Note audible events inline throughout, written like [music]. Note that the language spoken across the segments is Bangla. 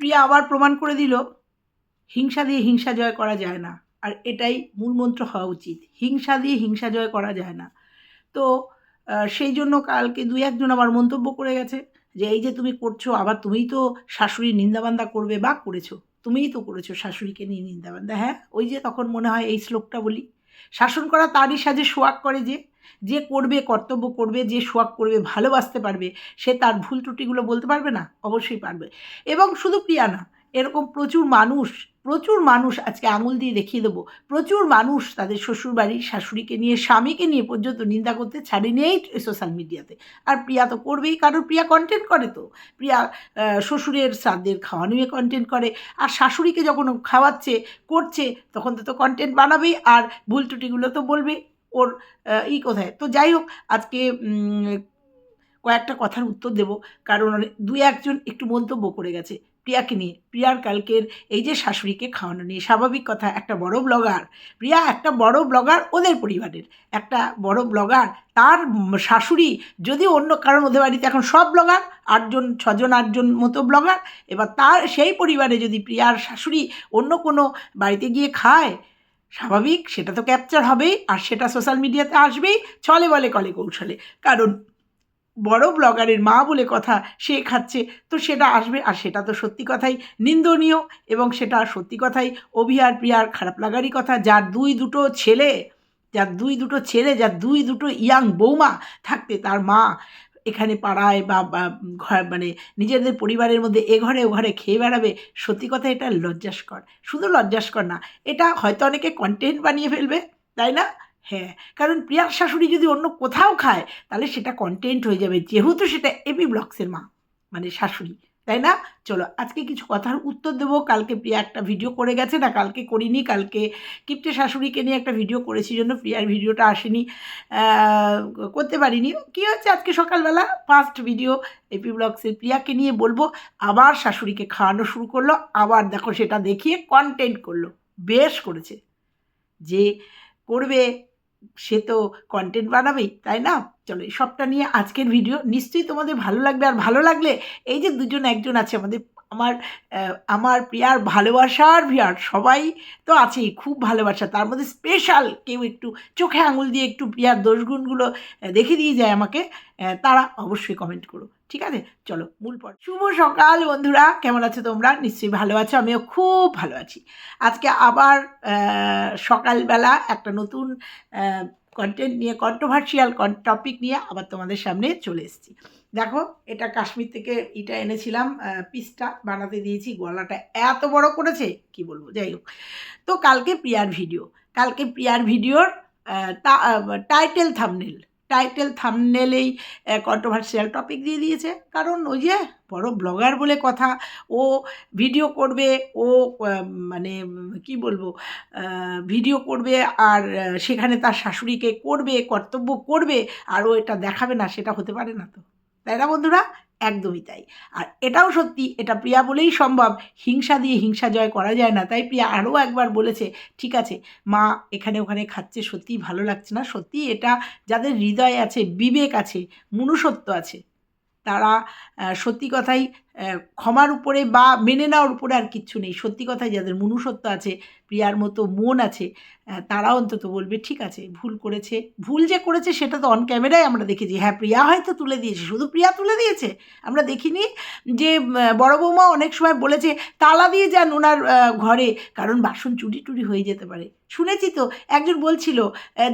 প্রিয়া আবার প্রমাণ করে দিল, হিংসা দিয়ে হিংসা জয় করা যায় না। আর এটাই মূলমন্ত্র হওয়া উচিত। হিংসা দিয়ে হিংসা জয় করা যায় না। তো সেই জন্য কালকে দুই একজন আবার মন্তব্য করে গেছে যে, এই যে তুমি করছ, আবার তুমিই তো শাশুড়ির নিন্দাবান্দা করবে বা করেছ। তুমিই তো করেছ শাশুড়িকে নিয়ে নিন্দাবান্দা। হ্যাঁ ওই যে তখন মনে হয় এই শ্লোকটা বলি। শাসন করা তারই সাজে সোয়াগ করে যে যে করবে, কর্তব্য করবে, যে সোয়াগ করবে, ভালোবাসতে পারবে, সে তার ভুল ত্রুটিগুলো বলতে পারবে না? অবশ্যই পারবে। এবং শুধু প্রিয়া না, এরকম প্রচুর মানুষ প্রচুর মানুষ আজকে আঙুল দিয়ে দেখিয়ে দেবো। প্রচুর মানুষ তাদের শ্বশুরবাড়ির শাশুড়িকে নিয়ে, স্বামীকে নিয়ে পর্যন্ত নিন্দা করতে ছাড়েনিই সোশ্যাল মিডিয়াতে আর প্রিয়া তো করবেই, কারণ প্রিয়া কন্টেন্ট করে তো। প্রিয়া শ্বশুরের শ্রাদ্ধের খাওয়া নিয়ে কন্টেন্ট করে। আর শাশুড়িকে যখন খাওয়াচ্ছে, করছে, তখন তো তো কন্টেন্ট বানাবেই, আর ভুল ত্রুটিগুলো তো বলবে ওর ই কোথায়? তো যাই হোক, আজকে কয়েকটা কথার উত্তর দেব। কারণ দু একজন একটু মন্তব্য করে গেছে প্রিয়াকে নিয়ে। প্রিয়ার কালকের এই যে শাশুড়িকে খাওয়ানো নিয়ে, স্বাভাবিক কথা, একটা বড় ব্লগার। প্রিয়া একটা বড় ব্লগার ওদের পরিবারের। একটা বড় ব্লগার, তার শাশুড়ি যদি অন্য কারণ ওদের বাড়িতে, এখন সব ব্লগার, আটজন, ছজন, আটজন মতো ব্লগার, এবার তার সেই পরিবারে যদি প্রিয়ার শাশুড়ি অন্য কোনো বাড়িতে গিয়ে খায় স্বাভাবিক, সেটা তো ক্যাপচার হবেই আর সেটা সোশ্যাল মিডিয়াতে আসবেই, ছলে বলে কলে কৌশলে। কারণ বড় ব্লগারের মা বলে কথা সে খাচ্ছে, তো সেটা আসবে আর সেটা তো সত্যি কথাই নিন্দনীয় এবং সেটা সত্যি কথাই অভি আর প্রিয়ার খারাপ লাগারই কথা। যার দুই দুটো ছেলে, যার দুই দুটো ছেলে, যার দুই দুটো ইয়াং বৌমা থাকতে তার মা এখানে পাড়ায় বা ঘর মানে নিজেদের পরিবারের মধ্যে এ ঘরে ও ঘরে খেয়ে বেড়াবে, সত্যি কথা এটা লজ্জাস্কর। শুধু লজ্জাস্কর না, এটা হয়তো অনেকে কন্টেন্ট বানিয়ে ফেলবে, তাই না? হ্যাঁ কারণ প্রিয়ার শাশুড়ি যদি অন্য কোথাও খায়, তাহলে সেটা কন্টেন্ট হয়ে যাবে, যেহেতু সেটা এবি ব্লক্সের মা মানে শাশুড়ি। তাই না? চলো, আজকে কিছু কথার উত্তর দেবো। কালকে প্রিয়া একটা ভিডিও করে গেছে। না, কালকে করিনি। কালকে কিপ্টে শাশুড়িকে নিয়ে একটা ভিডিও করেছি জন্য প্রিয়ার ভিডিওটা আসেনি। করতে পারিনি। কী হচ্ছে আজকে সকালবেলা? ফার্স্ট ভিডিও এপি ব্লগসের প্রিয়াকে নিয়ে বলব, আবার শাশুড়িকে খাওয়ানো শুরু করল। আবার দেখো সেটা দেখিয়ে কন্টেন্ট করল। বেশ করেছে। যে করবে সে তো কন্টেন্ট বানাবেই, তাই না? চলো এই সবটা নিয়ে আজকের ভিডিও নিশ্চয়ই তোমাদের ভালো লাগবে আর ভালো লাগলে এই যে দুজন একজন আছে আমাদের আমার আমার প্রিয়ার ভালোবাসার ভিয়ার সবাই তো আছেই, খুব ভালোবাসা। তার মধ্যে স্পেশাল কেউ একটু চোখে আঙুল দিয়ে একটু প্রিয়ার দোষগুণগুলো দেখে দিয়ে যায় আমাকে তারা অবশ্যই কমেন্ট করো, ঠিক আছে? চলো, মূল পর শুভ সকাল বন্ধুরা, কেমন আছো তোমরা? নিশ্চয়ই ভালো আছো, আমিও খুব ভালো আছি। আজকে আবার সকালবেলা একটা নতুন কন্টেন্ট নিয়ে কন্ট্রোভার্সিয়াল টপিক নিয়ে আবার তোমাদের সামনে চলে এসেছি। দেখো, এটা কাশ্মীর থেকে এটা এনেছিলাম পিসটা বানাতে দিয়েছি, গলাটা এত বড় করেছে, কি বলব, যাই হোক। তো কালকে প্রিয়ার ভিডিও কালকে প্রিয়ার ভিডিওর টাইটেল থামনেল টাইটেল থামনেলেই কন্ট্রোভার্সিয়াল টপিক দিয়ে দিয়েছে। কারণ ওই যে বড় ব্লগার বলে কথা, ও ভিডিও করবে, ও মানে কি বলব ভিডিও করবে আর সেখানে তার শাশুড়িকে করবে, কর্তব্য করবে, আর ও এটা দেখাবে না, সেটা হতে পারে না তো। তাই না বন্ধুরা? একদমই তাই। আর এটাও সত্যি, এটা প্রিয়া বলেই সম্ভব, হিংসা দিয়ে হিংসা জয় করা যায় না। তাই প্রিয়া আরও একবার বলেছে, ঠিক আছে, মা এখানে ওখানে খাচ্ছে, সত্যিই ভালো লাগছে না। সত্যি এটা যাদের হৃদয় আছে, বিবেক আছে, মনুষ্যত্ব আছে, তারা সত্যি কথাই ক্ষমার উপরে বা মেনে নেওয়ার উপরে আর কিচ্ছু নেই। সত্যি কথাই যাদের মনুষ্যত্ব আছে, প্রিয়ার মতো মন আছে তারা অন্তত বলবে, ঠিক আছে, ভুল করেছে। ভুল যে করেছে, সেটা তো অন ক্যামেরায় আমরা দেখেছি। হ্যাঁ প্রিয়া হয়তো তুলে দিয়েছে, শুধু প্রিয়া তুলে দিয়েছে। আমরা দেখিনি যে বড় বৌমা অনেক সময় বলেছে, তালা দিয়ে যান ওনার ঘরে, কারণ বাসন চুরি টুরি হয়ে যেতে পারে। শুনেছি তো, একজন বলছিল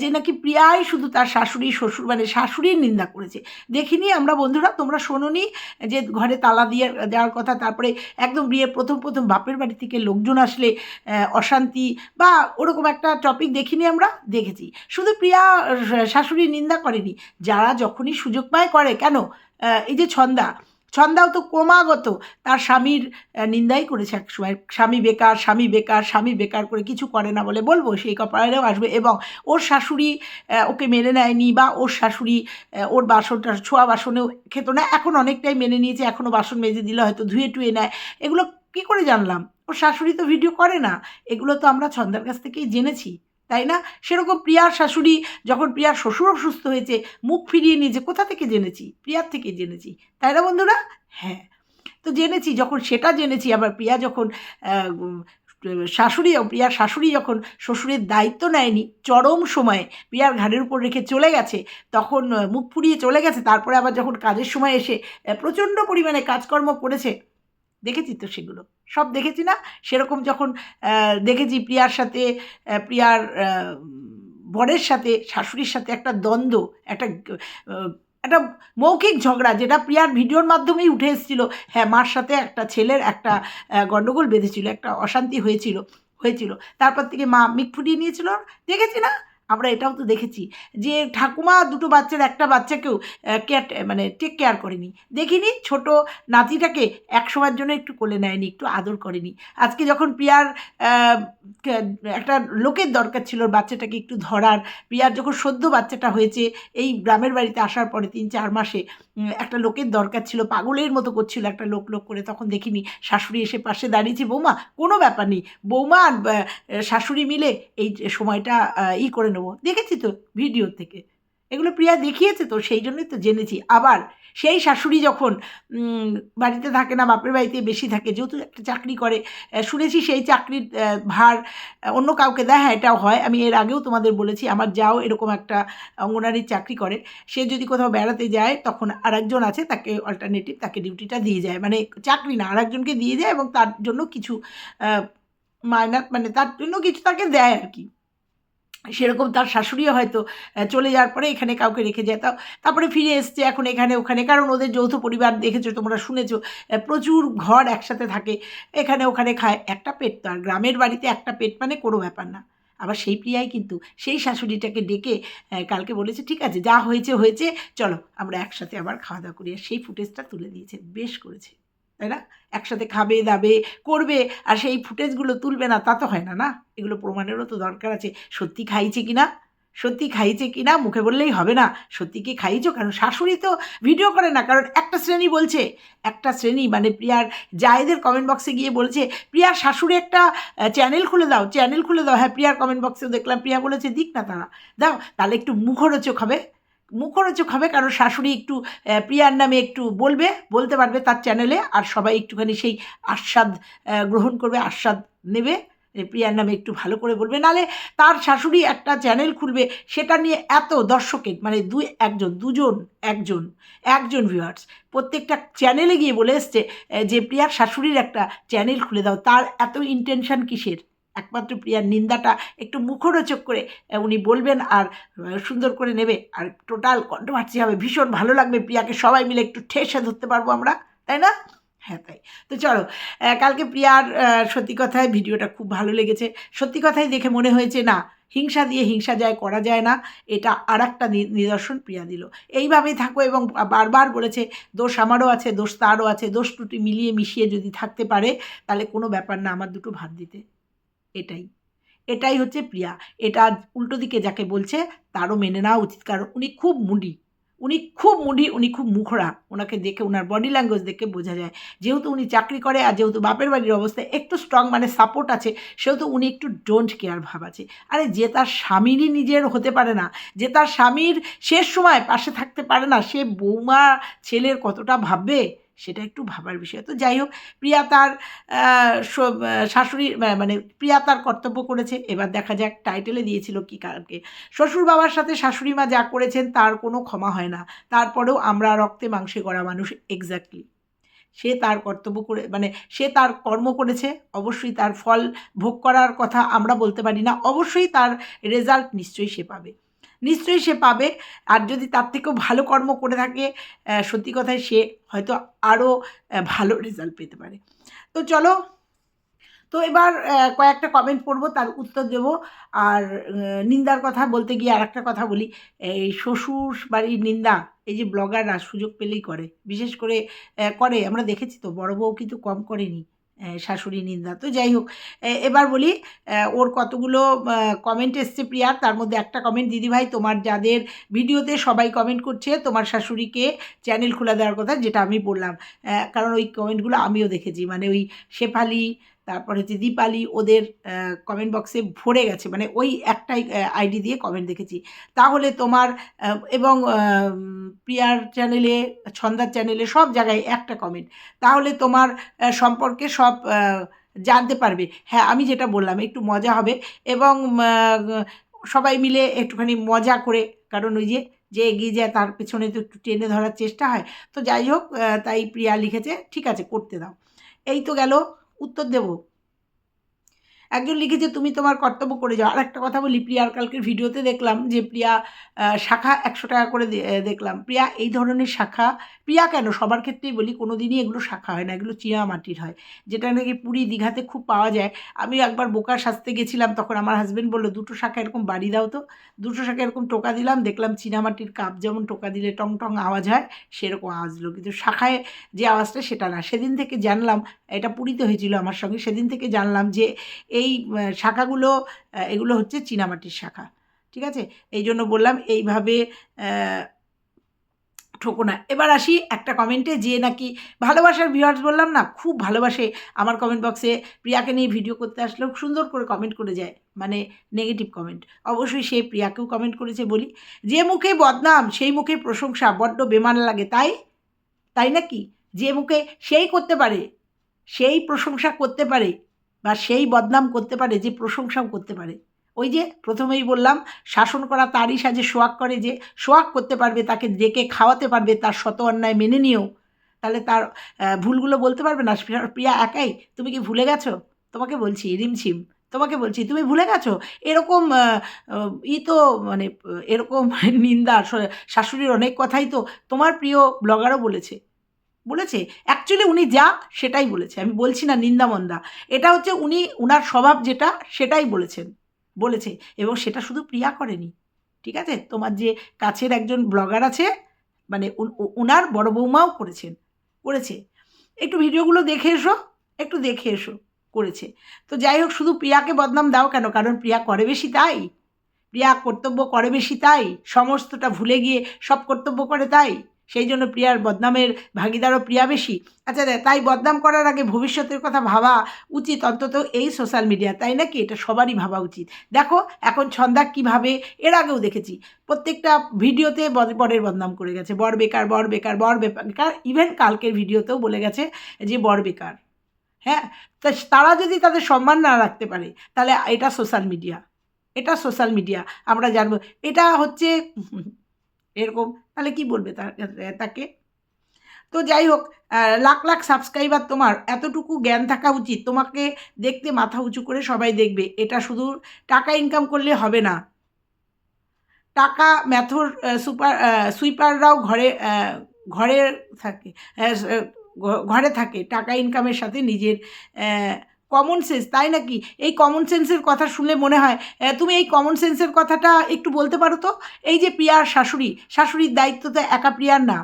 যে নাকি প্রিয়াই শুধু তার শাশুড়ি, শ্বশুর মানে শাশুড়ির নিন্দা করেছে। দেখিনি আমরা বন্ধুরা, তোমরা শোনোনি যে ঘরে তালা দিয়ে দেওয়ার কথা, তারপরে একদম বিয়ে প্রথম প্রথম বাপের বাড়ি থেকে লোকজন আসলে অশান্তি বা ওরকম একটা টপিক দেখিনি আমরা, দেখেছি। শুধু প্রিয়া শাশুড়ি নিন্দা করেনি, যারা যখনই সুযোগ পায় করে। কেন? এই যে ছন্দা ছন্দাও তো ক্রমাগত তার স্বামীর নিন্দাই করেছে এক সময়। স্বামী বেকার স্বামী বেকার স্বামী বেকার করে কিছু করে না বলে বলব, সেই কপালেও আসবে। এবং ওর শাশুড়ি ওকে মেনে নেয়নি বা ওর শাশুড়ি ওর বাসনটা, ছোঁয়া বাসনেও খেত না, এখন অনেকটাই মেনে নিয়েছে এখনও বাসন মেজে দিলে হয়তো ধুয়ে টুয়ে নেয়। এগুলো কী করে জানলাম? ওর শাশুড়ি তো ভিডিও করে না। এগুলো তো আমরা ছন্দার কাছ থেকেই জেনেছি। তাই না? সেরকম প্রিয়ার শাশুড়ি যখন প্রিয়ার শ্বশুর অসুস্থ হয়েছে, মুখ ফিরিয়ে নিয়েছে কোথা থেকে জেনেছি? প্রিয়ার থেকে জেনেছি। তাই না বন্ধুরা? হ্যাঁ। তো জেনেছি, যখন সেটা জেনেছি, আবার প্রিয়া যখন শাশুড়ি, প্রিয়ার শাশুড়ি যখন শ্বশুরের দায়িত্ব নেয়নি, চরম সময়ে প্রিয়ার ঘাড়ের উপর রেখে চলে গেছে, তখন, মুখ ফুরিয়ে চলে গেছে, তারপরে আবার যখন কাজের সময় এসে প্রচণ্ড পরিমাণে কাজকর্ম করেছে দেখেছি তো সেগুলো। সব দেখেছি না? সেরকম যখন দেখেছি প্রিয়ার সাথে প্রিয়ার বরের সাথে, শাশুড়ির সাথে একটা দ্বন্দ্ব, একটা একটা মৌখিক ঝগড়া যেটা প্রিয়ার ভিডিওর মাধ্যমেই উঠে এসেছিল। হ্যাঁ মার সাথে একটা ছেলের একটা গণ্ডগোল বেঁধেছিল, একটা অশান্তি হয়েছিল হয়েছিল। তারপর থেকে মা মিক ফুটিয়ে নিয়েছিল। দেখেছি না? আমরা এটাও তো দেখেছি যে ঠাকুমা দুটো বাচ্চার, একটা বাচ্চাকেও কেয়ার মানে টেক কেয়ার করেনি। দেখিনি, ছোট নাতিটাকে এক সময়ের জন্য একটু কোলে নেয়নি, একটু আদর করেনি। আজকে যখন প্রিয়ার একটা লোকের দরকার ছিল বাচ্চাটাকে একটু ধরার, প্রিয়ার যখন সদ্য বাচ্চাটা হয়েছে, এই গ্রামের বাড়িতে আসার পরে তিন চার মাসে একটা লোকের দরকার ছিল, পাগলের মতো করছিল একটা লোক লোক করে। তখন দেখিনি, শাশুড়ি এসে পাশে দাঁড়িয়েছে। বৌমা, কোনো ব্যাপার নেই। বৌমা আর শাশুড়ি মিলে এই সময়টা ই করে নেব। দেখেছি তো, ভিডিও থেকে। এগুলো প্রিয়া দেখিয়েছে তো সেই জন্যই তো জেনেছি। আবার সেই শাশুড়ি যখন বাড়িতে থাকে না, বাপের বাড়িতে বেশি থাকে, যেহেতু একটা চাকরি করে শুনেছি সেই চাকরির ভার অন্য কাউকে দেয় হ্যাঁ এটাও হয়। আমি এর আগেও তোমাদের বলেছি, আমার যাও এরকম একটা অঙ্গনারীর চাকরি করে। সে যদি কোথাও বেড়াতে যায়, তখন আরেকজন আছে, তাকে অল্টারনেটিভ তাকে ডিউটিটা দিয়ে যায়। মানে চাকরি না, আরেকজনকে দিয়ে যায় এবং তার জন্য কিছু মাইনা মানে তার জন্য কিছু তাকে দেয় আর কি। সেরকম তার শাশুড়িও হয়তো চলে যাওয়ার পরে এখানে কাউকে রেখে যায়। তাও তারপরে ফিরে এসছে এখন এখানে, ওখানে। কারণ ওদের যৌথ পরিবার দেখেছ, তোমরা শুনেছো প্রচুর ঘর একসাথে থাকে। এখানে ওখানে খায়। একটা পেট তো আর গ্রামের বাড়িতে একটা পেট মানে কোনো ব্যাপার না। আবার সেই প্রিয়াই কিন্তু সেই শাশুড়িটাকে ডেকে কালকে বলেছে, ঠিক আছে, যা হয়েছে হয়েছে, চলো, আমরা একসাথে আবার খাওয়া দাওয়া করি। আর সেই ফুটেজটা তুলে দিয়েছে, বেশ করেছে। তাই না? একসাথে খাবে, দাবে, করবে, আর সেই ফুটেজগুলো তুলবে না, তা তো হয় না না? এগুলো প্রমাণেরও তো দরকার আছে। সত্যি খাইছে কি না সত্যি খাইছে কি না মুখে বললেই হবে না। সত্যি কি খাইছো? কারণ শাশুড়ি তো ভিডিও করে না। কারণ একটা শ্রেণি বলছে, একটা শ্রেণি মানে প্রিয়ার, জায়েদের কমেন্ট বক্সে গিয়ে বলছে প্রিয়ার শাশুড়ি একটা চ্যানেল খুলে দাও চ্যানেল খুলে দাও। হ্যাঁ প্রিয়ার কমেন্ট বক্সেও দেখলাম, প্রিয়া বলেছে, দিক না তারা, দাও, তাহলে একটু মুখরোচক হবে। মুখরোচক হবে, কারণ শাশুড়ি একটু প্রিয়ার নামে একটু বলবে, বলতে পারবে তার চ্যানেলে আর সবাই একটুখানি সেই আস্বাদ গ্রহণ করবে, আস্বাদ নেবে প্রিয়ার নামে একটু ভালো করে বলবে। নালে তার শাশুড়ি একটা চ্যানেল খুলবে, সেটা নিয়ে এত দর্শকের মানে দুই একজন, দুজন, একজন একজন ভিউয়ার্স প্রত্যেকটা চ্যানেলে গিয়ে বলে এসছে যে প্রিয়ার শাশুড়ির একটা চ্যানেল খুলে দাও, তার এত ইন্টেনশন কিসের? একমাত্র প্রিয়ার নিন্দাটা একটু মুখরোচক করে উনি বলবেন আর সুন্দর করে নেবে। আর টোটাল কন্ট্রোভার্সি হবে। ভীষণ ভালো লাগবে প্রিয়াকে। সবাই মিলে একটু ঠেসে ধরতে পারব আমরা, তাই না? হ্যাঁ তাই। তো চলো কালকে প্রিয়ার সত্যি কথায় ভিডিওটা খুব ভালো লেগেছে। সত্যি কথাই দেখে মনে হয়েছে, না, হিংসা দিয়ে হিংসা যায়, করা যায় না। এটা আর একটা নিদর্শন প্রিয়া দিল। এইভাবেই থাকো এবং বারবার বলেছে, দোষ আমারও আছে, দোষ তারও আছে, দোষ ত্রুটি মিলিয়ে মিশিয়ে যদি থাকতে পারে, তাহলে কোনো ব্যাপার না, আমার দুটো ভাত দিতে। এটাই। এটাই হচ্ছে প্রিয়া। এটা উল্টো দিকে যাকে বলছে, তারও মেনে নেওয়া উচিত। কারণ উনি খুব মুডি। উনি খুব মুডি, উনি খুব মুখরা ওনাকে দেখে ওনার বডি ল্যাঙ্গুয়েজ দেখে বোঝা যায়। যেহেতু উনি চাকরি করে আর যেহেতু বাপের বাড়ির অবস্থায় একটু স্ট্রং মানে সাপোর্ট আছে, সেহেতু উনি একটু ডোন্ট কেয়ার ভাব আছে। আরে যে তার স্বামীরই নিজের হতে পারে না, যে তার স্বামীর শেষ সময় পাশে থাকতে পারে না, সে বৌমা ছেলের কতটা ভাববে? সেটা একটু ভাবার বিষয়। তো যাই হোক প্রিয়া তার শাশুড়ি মানে প্রিয়া তার কর্তব্য করেছে। এবার দেখা যাক টাইটেলে দিয়েছিল কি কালকে শ্বশুর বাবার সাথে শাশুড়ি মা যা করেছেন তার কোনো ক্ষমা হয় না। তারপরেও আমরা রক্তে মাংসে গড়া মানুষ এক্স্যাক্টলি সে তার কর্তব্য করে মানে সে তার কর্ম করেছে। অবশ্যই তার ফল ভোগ করার কথা আমরা বলতে পারি না। অবশ্যই তার রেজাল্ট নিশ্চয়ই সে পাবে। নিশ্চয়ই সে পাবে। আর যদি তার থেকেও ভালো কর্ম করে থাকে সত্যি কথায় সে হয়তো আরও ভালো রেজাল্ট পেতে পারে। তো চলো, তো এবার কয়েকটা কমেন্ট পড়ব, তার উত্তর দেবো। আর নিন্দার কথা বলতে গিয়ে আর একটা কথা বলি। এই শ্বশুর বাড়ির নিন্দা, এই যে ব্লগাররা সুযোগ পেলেই করে। বিশেষ করে করে। আমরা দেখেছি তো, বড় বউ কিন্তু কম করেনি। শাশুড়ি নিন্দা। তো যাই হোক এবার বলি ওর কতগুলো কমেন্ট এসছে প্রিয়ার তার মধ্যে একটা কমেন্ট দিদিভাই, তোমার যাদের ভিডিওতে সবাই কমেন্ট করছে, তোমার শাশুড়িকে চ্যানেল খোলা দেওয়ার কথা যেটা আমি বললাম। কারণ ওই কমেন্টগুলো আমিও দেখেছি। মানে ওই শেফালি তারপর হচ্ছে দীপালি ওদের কমেন্ট বক্সে ভরে গেছে। মানে ওই একটাই আইডি দিয়ে কমেন্ট দেখেছি। তাহলে তোমার এবং প্রিয়ার চ্যানেলে ছন্দার চ্যানেলে সব জায়গায় একটা কমেন্ট তাহলে তোমার সম্পর্কে সব জানতে পারবে। হ্যাঁ আমি যেটা বললাম, একটু মজা হবে। এবং সবাই মিলে একটুখানি মজা করে, কারণ ওই যে যে এগিয়ে যায় তার পেছনে তো একটু টেনে ধরার চেষ্টা হয়। তো যাই হোক তাই প্রিয়া লিখেছে, ঠিক আছে, করতে দাও। এই তো গেল উত্তর দেব। একজন লিখেছে, তুমি তোমার কর্তব্য করে যাও। আর একটা কথা বলি, প্রিয়ার কালকের ভিডিওতে দেখলাম যে, প্রিয়া শাখা একশো টাকা করে দেখলাম। প্রিয়া, এই ধরনের শাখা, প্রিয়া কেন? সবার ক্ষেত্রেই বলি কোনো দিনই এগুলো শাখা হয় না, এগুলো চিনা মাটির হয়। যেটা নাকি পুরী দীঘাতে খুব পাওয়া যায়। আমি একবার বোকা সাজতে গেছিলাম, তখন আমার হাজব্যান্ড বলল, দুটো শাখা এরকম বাড়ি দাও তো। দুটো শাখা এরকম টোকা দিলাম, দেখলাম চীনামাটির কাপ যেমন টোকা দিলে টং টং আওয়াজ হয়, সেরকম আওয়াজ হলো। কিন্তু শাখায় যে আওয়াজটা, সেটা না। সেদিন থেকে জানলাম, এটা পুরীতে হয়েছিল আমার সঙ্গে, সেদিন থেকে জানলাম যে এই শাখাগুলো এগুলো হচ্ছে চীনামাটির শাখা, ঠিক আছে? এই জন্য বললাম এইভাবে ঠোকো না। এবার আসি একটা কমেন্টে যে নাকি ভালোবাসার ভিউয়ার্স বললাম না, খুব ভালোবাসে আমার কমেন্ট বক্সে প্রিয়াকে নিয়ে ভিডিও করতে আসলেও সুন্দর করে কমেন্ট করে যায় মানে নেগেটিভ কমেন্ট অবশ্যই সে প্রিয়াকেও কমেন্ট করেছে বলি। যে মুখে বদনাম, সেই মুখে প্রশংসা, বড্ড বেমান লাগে, তাই? তাই নাকি? যে মুখে সেই করতে পারে, সেই প্রশংসা করতে পারে বা সেই বদনাম করতে পারে, যে প্রশংসাও করতে পারে। ওই যে প্রথমেই বললাম, শাসন করা তারই সাজে সোয়াগ করে যে সোয়াগ করতে পারবে, তাকে ডেকে খাওয়াতে পারবে, তার শত অন্যায় মেনে নিয়েও। তাহলে তার ভুলগুলো বলতে পারবে না? প্রিয়া- একাই, তুমি কি ভুলে গেছো? তোমাকে বলছি রিমছিম তোমাকে বলছি, তুমি ভুলে গেছো? এরকম ই তো মানে এরকম [laughs] নিন্দা শাশুড়ির অনেক কথাই তো তোমার প্রিয় ব্লগারও বলেছে। বলেছে অ্যাকচুয়ালি উনি যা সেটাই বলেছে। আমি বলছি না নিন্দা মন্দা এটা হচ্ছে উনি, উনার স্বভাব যেটা, সেটাই বলেছেন, বলেছে, এবং সেটা শুধু প্রিয়া করেনি, ঠিক আছে? তোমার যে কাছের একজন ব্লগার আছে মানে উনার বড় বৌমাও করেছেন, করেছে। একটু ভিডিওগুলো দেখে এসো, একটু দেখে এসো, করেছে। তো যাই হোক, শুধু প্রিয়াকে বদনাম দাও কেন? কারণ প্রিয়া করে বেশি তাই, প্রিয়া কর্তব্য করে বেশি তাই, সমস্তটা ভুলে গিয়ে সব কর্তব্য করে তাই। সেই জন্য প্রিয়ার বদনামের ভাগিদারও প্রিয়া বেশি। আচ্ছা তাই বদনাম করার আগে ভবিষ্যতের কথা ভাবা উচিত, অন্তত এই সোশ্যাল মিডিয়া তাই নাকি? এটা সবারই ভাবা উচিত। দেখো, এখন ছন্দা কীভাবে, এর আগেও দেখেছি। প্রত্যেকটা ভিডিওতে বর- বরের বদনাম করে গেছে। বর বেকার বর বেকার বর বেকার ইভেন কালকের ভিডিওতেও বলে গেছে যে বর বেকার। হ্যাঁ? তা তারা যদি তাদের সম্মান না রাখতে পারে, তাহলে এটা সোশ্যাল মিডিয়া এটা সোশ্যাল মিডিয়া আমরা জানব। এটা হচ্ছে এরকম, তাহলে কি বলবে তাকে? তো যাই হোক লাখ লাখ সাবস্ক্রাইবার তোমার, এতটুকু জ্ঞান থাকা উচিত। তোমাকে দেখতে মাথা উঁচু করে সবাই দেখবে। এটা শুধু টাকা ইনকাম করলে হবে না। টাকা ম্যাথর সুপার সুইপাররাও ঘরে ঘরে থাকে ঘরে থাকে। টাকা ইনকামের সাথে নিজের কমন সেন্স তাই নাকি? এই কমন সেন্সের কথা শুনলে মনে হয় তুমি এই কমন সেন্সের কথাটা একটু বলতে পারো তো? এই যে প্রিয়ার শাশুড়ি, শাশুড়ির দায়িত্ব তো একা প্রিয়ার না।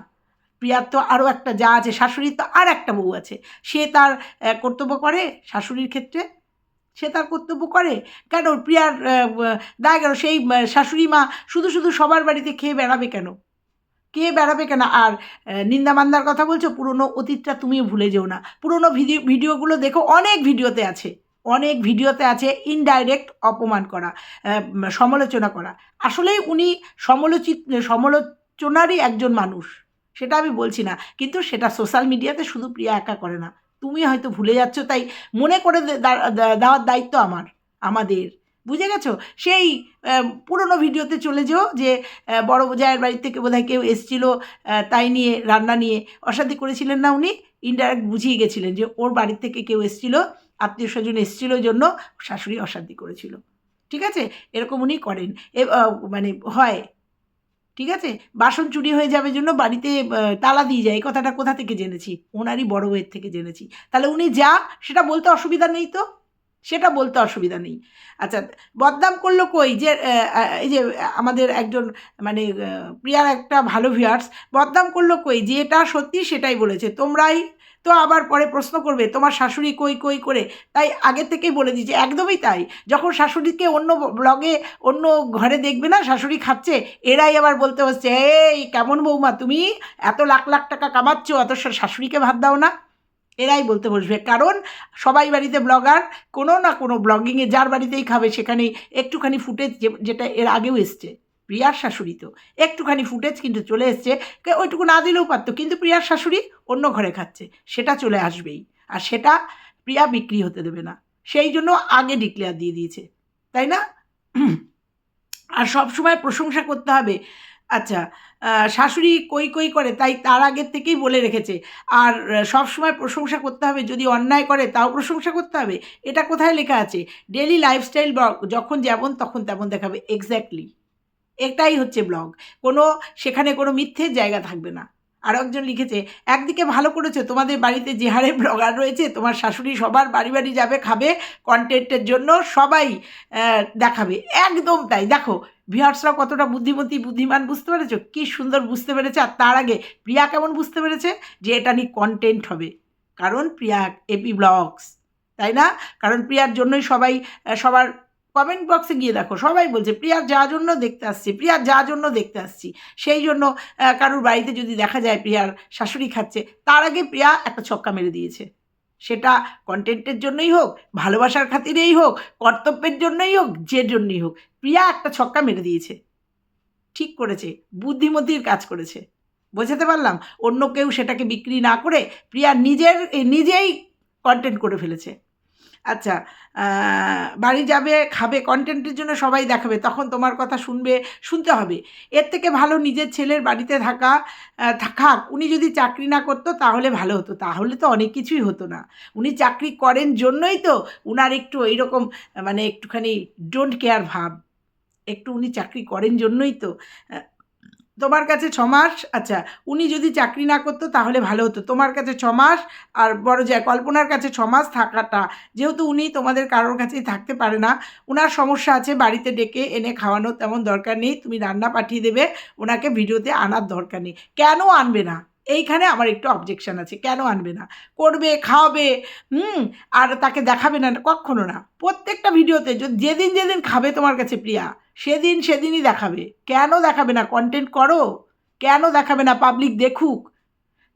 প্রিয়ার তো আরও একটা যা আছে, শাশুড়ির তো আর একটা বউ আছে। সে তার কর্তব্য করে শাশুড়ির ক্ষেত্রে। সে তার কর্তব্য করে। কেন? প্রিয়ার দায় কেন সেই শাশুড়ি মা শুধু শুধু সবার বাড়িতে খেয়ে বেড়াবে কেন? কে বেড়াবে কেন? আর নিন্দামান্দার কথা বলছো, পুরনো অতীতটা তুমিও ভুলে যেও না। পুরনো ভিডিও, ভিডিওগুলো দেখো, অনেক ভিডিওতে আছে। অনেক ভিডিওতে আছে ইনডাইরেক্ট অপমান করা সমালোচনা করা। আসলেই উনি সমালোচিত, সমালোচনারই একজন মানুষ, সেটা আমি বলছি না। কিন্তু সেটা সোশ্যাল মিডিয়াতে শুধু প্রিয়া একা করে না। তুমি হয়তো ভুলে যাচ্ছ, তাই মনে করে দেওয়ার দায়িত্ব আমার, আমাদের। বুঝে গেছো? সেই পুরনো ভিডিওতে চলে যেও যে বড় জায়ের বাড়ি থেকে বোধহয় কেউ এসেছিল তাই নিয়ে, রান্না নিয়ে। অশান্তি করেছিলেন না উনি? ইনডাইরেক্ট বুঝিয়ে গেছিলেন যে, ওর বাড়ির থেকে কেউ এসেছিল, আত্মীয় স্বজন এসেছিল জন্য শাশুড়ি অশান্তি করেছিল। ঠিক আছে? এরকম উনি করেন। এ মানে হয়। ঠিক আছে? বাসন চুরি হয়ে যাবে জন্য বাড়িতে তালা দিয়ে যায়। এই কথাটা কোথা থেকে জেনেছি? ওনারই বড় বউয়ের থেকে জেনেছি। তাহলে উনি যা, সেটা বলতে অসুবিধা নেই তো? সেটা বলতে অসুবিধা নেই। আচ্ছা বদনাম করল কই? যে এই যে, আমাদের একজন মানে প্রিয়ার একটা ভালো ভিউয়ার্স বদনাম করল কই? যেটা সত্যি সেটাই বলেছে। তোমরাই তো আবার পরে প্রশ্ন করবে, তোমার শাশুড়ি কই কই করে? তাই আগে থেকেই বলে দিয়েছে, একদমই তাই। যখন শাশুড়িকে অন্য ব্লগে অন্য ঘরে দেখবে না, শাশুড়ি খাচ্ছে, এরাই আবার বলতে হচ্ছে এই, কেমন বৌমা তুমি? এত লাখ লাখ টাকা কামাচ্ছ অত শাশুড়িকে ভাত দাও না। এরাই বলতে বসবে। কারণ সবাই বাড়িতে ব্লগার কোনো না কোনো ব্লগিংয়ে যার বাড়িতেই খাবে সেখানেই একটুখানি ফুটেজ যেটা এর আগেও এসছে, প্রিয়ার শাশুড়ি তো। একটুখানি ফুটেজ কিন্তু চলে এসছে ওইটুকু না দিলেও পারতো, কিন্তু প্রিয়ার শাশুড়ি অন্য ঘরে খাচ্ছে, সেটা চলে আসবেই। আর সেটা প্রিয়া বিক্রি হতে দেবে না। সেই জন্য আগে ডিক্লেয়ার দিয়ে দিয়েছে। তাই না? আর সব সময় প্রশংসা করতে হবে। আচ্ছা শাশুড়ি কই কই করে? তাই তার আগের থেকেই বলে রেখেছে। আর সব সময় প্রশংসা করতে হবে, যদি অন্যায় করে তাও প্রশংসা করতে হবে। এটা কোথায় লেখা আছে? ডেলি লাইফস্টাইল ব্লগ যখন যেমন তখন তেমন দেখাবে। এক্স্যাক্টলি এটাই হচ্ছে ব্লগ কোনো, সেখানে কোনো মিথ্যের জায়গা থাকবে না। আর একজন লিখেছে, একদিকে ভালো করেছে, তোমাদের বাড়িতে যে হারে ব্লগার রয়েছে, তোমার শাশুড়ি সবার বাড়ি বাড়ি যাবে, খাবে কন্টেন্টের জন্য সবাই দেখাবে। একদম তাই। দেখো ভিউয়ার্সরা কতটা বুদ্ধিমতী, বুদ্ধিমান বুঝতে পেরেছ? কী সুন্দর বুঝতে পেরেছে। আর তার আগে প্রিয়া কেমন বুঝতে পেরেছে? যে এটা নিয়ে কন্টেন্ট হবে। কারণ প্রিয়া এপি ব্লগস তাই না? কারণ প্রিয়ার জন্যই সবাই সবার কমেন্ট বক্সে গিয়ে দেখো, সবাই বলছে প্রিয়ার যা জন্য দেখতে আসছি প্রিয়ার যা জন্য দেখতে আসছি, সেই জন্য কারুর বাড়িতে যদি দেখা যায় প্রিয়ার শাশুড়ি খাচ্ছে, তার আগে প্রিয়া একটা ছক্কা মেরে দিয়েছে। সেটা কন্টেন্টের জন্যই হোক, ভালোবাসার খাতিরেই হোক, কর্তব্যের জন্যই হোক, যে জন্যই হোক, প্রিয়া একটা ছক্কা মেরে দিয়েছে। ঠিক করেছে, বুদ্ধিমতির কাজ করেছে। বোঝাতে পারলাম? অন্য কেউ সেটাকে বিক্রি না করে প্রিয়া নিজের, নিজেই কন্টেন্ট করে ফেলেছে। আচ্ছা বাড়ি যাবে, খাবে কন্টেন্টের জন্য সবাই দেখাবে, তখন তোমার কথা শুনবে, শুনতে হবে। এর থেকে ভালো নিজের ছেলের বাড়িতে থাকা থাকাক, উনি যদি চাকরি না করতো তাহলে ভালো হতো, তাহলে তো অনেক কিছুই হতো না। উনি চাকরি করেন জন্যই তো উনার একটু এইরকম মানে একটুখানি ডোন্ট কেয়ার ভাব, একটু উনি চাকরি করেন জন্যই তো তোমার কাছে ছ মাস? আচ্ছা উনি যদি চাকরি না করতো তাহলে ভালো হতো। তোমার কাছে ছ মাস আর বড় যে কল্পনার কাছে ছ মাস থাকাটা, যেহেতু উনি তোমাদের কারোর কাছেই থাকতে পারে না ওনার সমস্যা আছে বাড়িতে ডেকে এনে খাওয়ানোর তেমন দরকার নেই, তুমি রান্না পাঠিয়ে দেবে ওনাকে ভিডিওতে আনার দরকার নেই। কেন আনবে না? এইখানে আমার একটু অবজেকশন আছে, কেন আনবে না? করবে, খাওয়াবে, হুম, আর তাকে দেখাবে না, কখনো না। প্রত্যেকটা ভিডিওতে যদি যেদিন যেদিন খাবে তোমার কাছে প্রিয়া, সেদিন সেদিনই দেখাবে। কেন দেখাবে না? কন্টেন্ট করো। কেন দেখাবে না? পাবলিক দেখুক।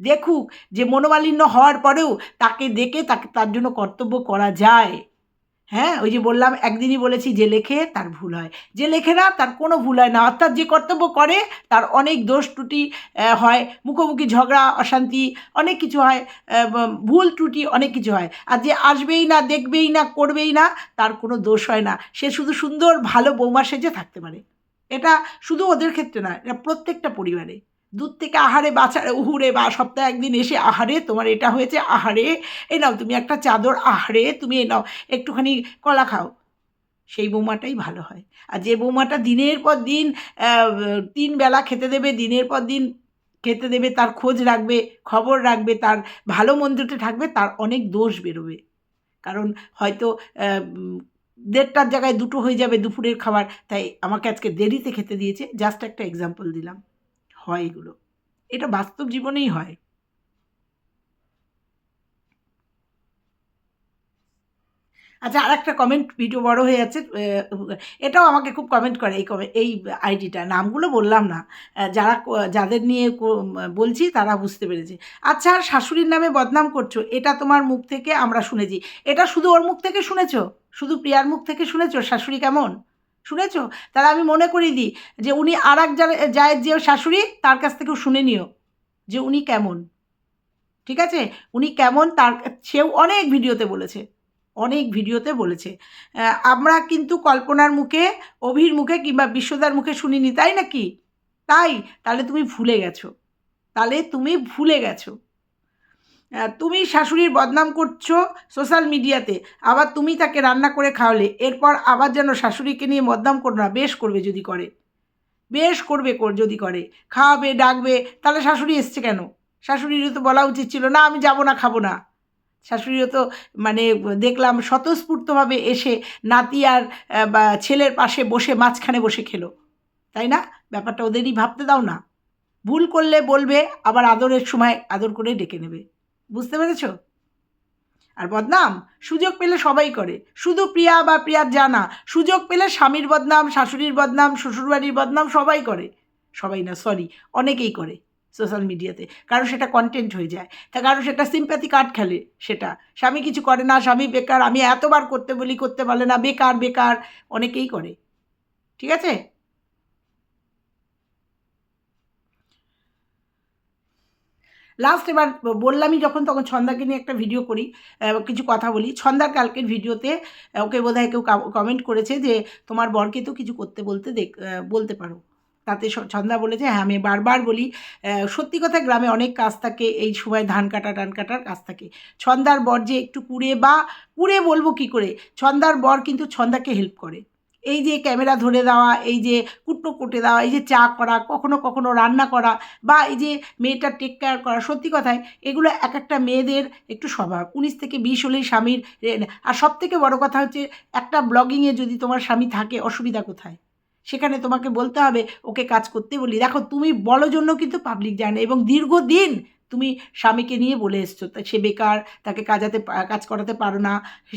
দেখুক যে মনোমালিন্য হওয়ার পরেও তাকে দেখে তাকে, তার জন্য কর্তব্য করা যায়। হ্যাঁ ওই যে বললাম, একদিনই বলেছি যে লেখে তার ভুল হয়। যে লেখে না, তার কোনো ভুল হয় না। অর্থাৎ যে কর্তব্য করে, তার অনেক দোষ ত্রুটি হয়। মুখোমুখি ঝগড়া, অশান্তি অনেক কিছু হয়। ভুল ত্রুটি অনেক কিছু হয়। আর যে আসবেই না, দেখবেই না, করবেই না, তার কোনো দোষ হয় না। সে শুধু সুন্দর, ভালো বৌমা সেজে থাকতে পারে। এটা শুধু ওদের ক্ষেত্রে না এটা প্রত্যেকটা পরিবারে। দূর থেকে আহারে বাছারে, উহুরে বা সপ্তাহে একদিন এসে আহারে, তোমার এটা হয়েছে আহারে এ নাও তুমি একটা চাদর, আহারে, তুমি এ নাও, একটুখানি কলা খাও। সেই বৌমাটাই ভালো হয়। আর যে বৌমাটা দিনের পর দিন তিন বেলা খেতে দেবে, দিনের পর দিন খেতে দেবে, তার খোঁজ রাখবে, খবর রাখবে, তার ভালো মন্দতে থাকবে তার অনেক দোষ বেরোবে। কারণ হয়তো দেড়টার জায়গায় দুটো হয়ে যাবে দুপুরের খাবার, তাই আমাকে আজকে দেরিতে খেতে দিয়েছে। জাস্ট একটা এক্সাম্পল দিলাম। হয় এগুলো। এটা বাস্তব জীবনেই হয়। আচ্ছা আর একটা কমেন্ট ভিডিও বড় হয়ে যাচ্ছে এটাও আমাকে খুব কমেন্ট করে এই এই আইডিটা নামগুলো বললাম না। যারা যাদের নিয়ে বলছি তারা বুঝতে পেরেছে। আচ্ছা আর শাশুড়ির নামে বদনাম করছ, এটা তোমার মুখ থেকে আমরা শুনেছি। এটা শুধু ওর মুখ থেকে শুনেছো? শুধু প্রিয়ার মুখ থেকে শুনেছো? শাশুড়ি কেমন? শুনেছো? তাহলে আমি মনে করি দিই যে উনি আর এক জায়ের যে শাশুড়ি, তার কাছ থেকেও শুনে নিও যে উনি কেমন। ঠিক আছে? উনি কেমন, তার, সেও অনেক ভিডিওতে বলেছে। অনেক ভিডিওতে বলেছে। আমরা কিন্তু কল্পনার মুখে, অভির মুখে কিংবা বিশ্বদার মুখে শুনিনি, তাই নাকি? তাই, তাহলে তুমি ভুলে গেছো। তাহলে তুমি ভুলে গেছো। তুমি শাশুড়ির বদনাম করছ সোশ্যাল মিডিয়াতে আবার তুমি তাকে রান্না করে খাওয়ালে, এরপর আবার যেন শাশুড়িকে নিয়ে বদনাম করো না, বেশ করবে যদি করে। বেশ করবে কর- যদি করে। খাওয়াবে, ডাকবে, তাহলে শাশুড়ি এসছে কেন? শাশুড়িরও তো বলা উচিত ছিল, না, আমি যাব না, খাব না। শাশুড়িও তো মানে দেখলাম স্বতঃস্ফূর্তভাবে এসে নাতি আর বা ছেলের পাশে বসে মাঝখানে বসে খেলো। তাই না? ব্যাপারটা ওদেরই ভাবতে দাও না। ভুল করলে বলবে, আবার আদরের সময় আদর করে ডেকে নেবে। বুঝতে পেরেছ? আর বদনাম, সুযোগ পেলে সবাই করে। শুধু প্রিয়া বা প্রিয়ার জানা, সুযোগ পেলে স্বামীর বদনাম, শাশুড়ির বদনাম, শ্বশুরবাড়ির বদনাম সবাই করে। সবাই না সরি অনেকেই করে সোশ্যাল মিডিয়াতে কারও সেটা কন্টেন্ট হয়ে যায়, তা কারও সেটা সিম্প্যাথি কার্ড খেলে সেটা। স্বামী কিছু করে না, স্বামী বেকার, আমি এতবার করতে বলি, করতে পারলে না, বেকার বেকার, অনেকেই করে। ঠিক আছে? লাস্ট এবার বললামই যখন, তখন ছন্দাকে নিয়ে একটা ভিডিও করি কিছু কথা বলি। ছন্দার কালকের ভিডিওতে ওকে বোধহয় কেউ কমেন্ট করেছে যে, তোমার বরকে তো কিছু করতে বলতে দেখ বলতে পারো। তাতে ছন্দা বলেছে হ্যাঁ আমি বারবার বলি সত্যি কথা গ্রামে অনেক কাজ থাকে, এই সময় ধান কাটা, টান কাটার কাজ থাকে। ছন্দার বর যে একটু কুড়ে বা, কুড়ে বলব কি করে, ছন্দার বর কিন্তু ছন্দাকে হেল্প করে। এই যে ক্যামেরা ধরে দেওয়া, এই যে কুটনো কুটে দেওয়া, এই যে চা করা, কখনো কখনো রান্না করা বা এই যে মেয়েটার টেক কেয়ার করা, সত্যি কথায় এগুলো এক একটা মেয়েদের একটু স্বভাব। উনিশ থেকে বিশ হলেই স্বামীর আর সব থেকে বড় কথা হচ্ছে একটা ব্লগিংয়ে যদি তোমার স্বামী থাকে, অসুবিধা কোথায়? সেখানে তোমাকে বলতে হবে, ওকে কাজ করতে বলি। দেখো, তুমি বলো জন্য কিন্তু পাবলিক জানে এবং দীর্ঘদিন তুমি স্বামীকে নিয়ে বলে এসছো। তা সে বেকার, তাকে কাজাতে কাজ করাতে পারো না,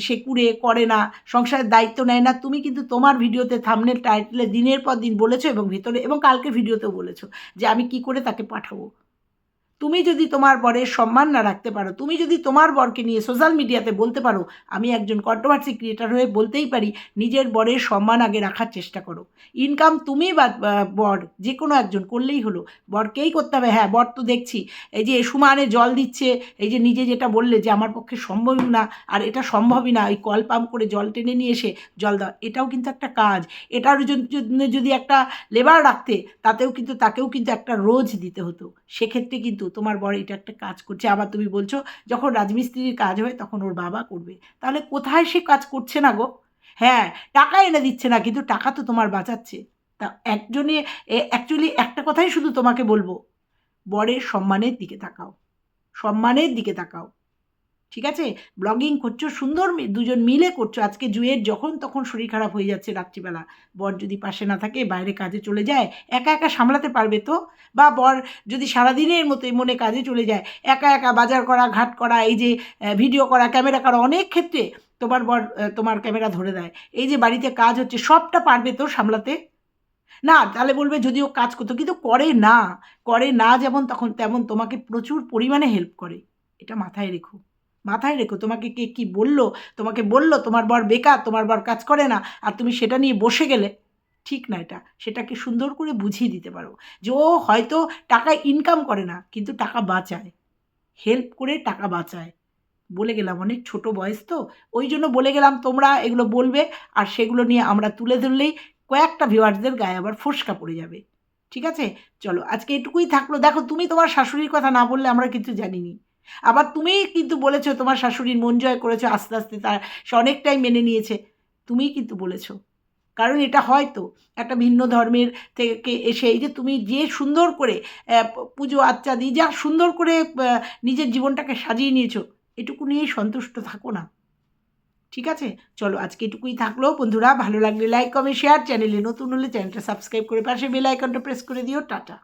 সে কুড়ে, করে না, সংসারের দায়িত্ব নেয় না। তুমি কিন্তু তোমার ভিডিওতে থামনের টাইটেলে দিনের পর দিন বলেছ এবং ভিতরে, এবং কালকে ভিডিওতেও বলেছ যে আমি কি করে তাকে পাঠাবো? তুমি যদি তোমার বরের সম্মান না রাখতে পারো, তুমি যদি তোমার বরকে নিয়ে সোশ্যাল মিডিয়াতে বলতে পারো, আমি একজন কন্ট্রোভার্সি ক্রিয়েটার হয়ে বলতেই পারি, নিজের বরের সম্মান আগে রাখার চেষ্টা করো। ইনকাম তুমি বা বর যে কোনো একজন করলেই হলো। বরকেই করতে হবে হ্যাঁ বর তো দেখছি। এই যে সুমানে জল দিচ্ছে, এই যে নিজে যেটা বললে যে আমার পক্ষে সম্ভব না, আর এটা সম্ভবই না ওই কল পাম্প করে জল টেনে নিয়ে এসে জল দেওয়া এটাও কিন্তু একটা কাজ। এটার জন্য যদি একটা লেবার রাখতে, তাতেও কিন্তু, তাকেও কিন্তু একটা রোজ দিতে হতো। সেক্ষেত্রে কিন্তু তোমার বর এটা একটা কাজ করছে। আবার তুমি বলছো, যখন রাজমিস্ত্রির কাজ হয় তখন ওর বাবা করবে। তাহলে কোথায় সে কাজ করছে না গো? হ্যাঁ টাকা এনে দিচ্ছে না, কিন্তু টাকা তো তোমার বাঁচাচ্ছে। তা একজনে অ্যাকচুয়ালি একটা কথাই শুধু তোমাকে বলব। বরের সম্মানের দিকে তাকাও। সম্মানের দিকে তাকাও। ঠিক আছে? ব্লগিং করছ, সুন্দর দুজন মিলে করছ, আজকে জুয়ের যখন তখন শরীর খারাপ হয়ে যাচ্ছে রাত্রিবেলা। বর যদি পাশে না থাকে, বাইরে কাজে চলে যায়, একা একা সামলাতে পারবে তো? বা বর যদি সারাদিনের মতো মনে কাজে চলে যায়, একা একা বাজার করা, ঘাট করা, এই যে ভিডিও করা, ক্যামেরা করা, অনেক ক্ষেত্রে তোমার বর তোমার ক্যামেরা ধরে দেয়। এই যে বাড়িতে কাজ হচ্ছে, সবটা পারবে তো সামলাতে? না, তাহলে বলবে যদিও কাজ করতো, কিন্তু করে না। করে না যেমন, তখন তেমন তোমাকে প্রচুর পরিমাণে হেল্প করে। এটা মাথায় রেখো। মাথায় রেখো, তোমাকে কে কি বলল? তোমাকে বলল, তোমার বর বেকার, তোমার বর কাজ করে না। আর তুমি সেটা নিয়ে বসে গেলে, ঠিক না এটা। সেটাকে সুন্দর করে বুঝিয়ে দিতে পারো যে ও হয়তো টাকা ইনকাম করে না, কিন্তু টাকা বাঁচায়। হেল্প করে টাকা বাঁচায়। বলে গেলাম, অনেক ছোট বয়স তো? ওই জন্য বলে গেলাম, তোমরা এগুলো বলবে, আর সেগুলো নিয়ে আমরা তুলে ধরলেই কয়েকটা ভিউয়ার্সদের গায়ে আবার ফোসকা পড়ে যাবে। ঠিক আছে? চলো, আজকে এটুকুই থাকল। দেখো, তুমি তোমার শাশুড়ির কথা না বললে আমরা কিছু জানিনি। আবার তুমি কিন্তু বলেছ, তোমার শাশুড়ির মন জয় করেছ, আস্তে আস্তে তার, সে অনেকটাই মেনে নিয়েছে। তুমিই কিন্তু বলেছ। কারণ এটা হয়তো একটা ভিন্ন ধর্মের থেকে এসে এই যে তুমি যে সুন্দর করে পুজো আচ্চা দিয়ে যা সুন্দর করে নিজের জীবনটাকে সাজিয়ে নিয়েছো, এটুকু নিয়েই সন্তুষ্ট থাকো না। ঠিক আছে? চলো আজকে এটুকুই থাকল। বন্ধুরা, ভালো লাগলে লাইক কমেন্ট শেয়ার চ্যানেলে নতুন হলে চ্যানেলটা সাবস্ক্রাইব করে পাশে বেল আইকনটা প্রেস করে দিও। টাটা।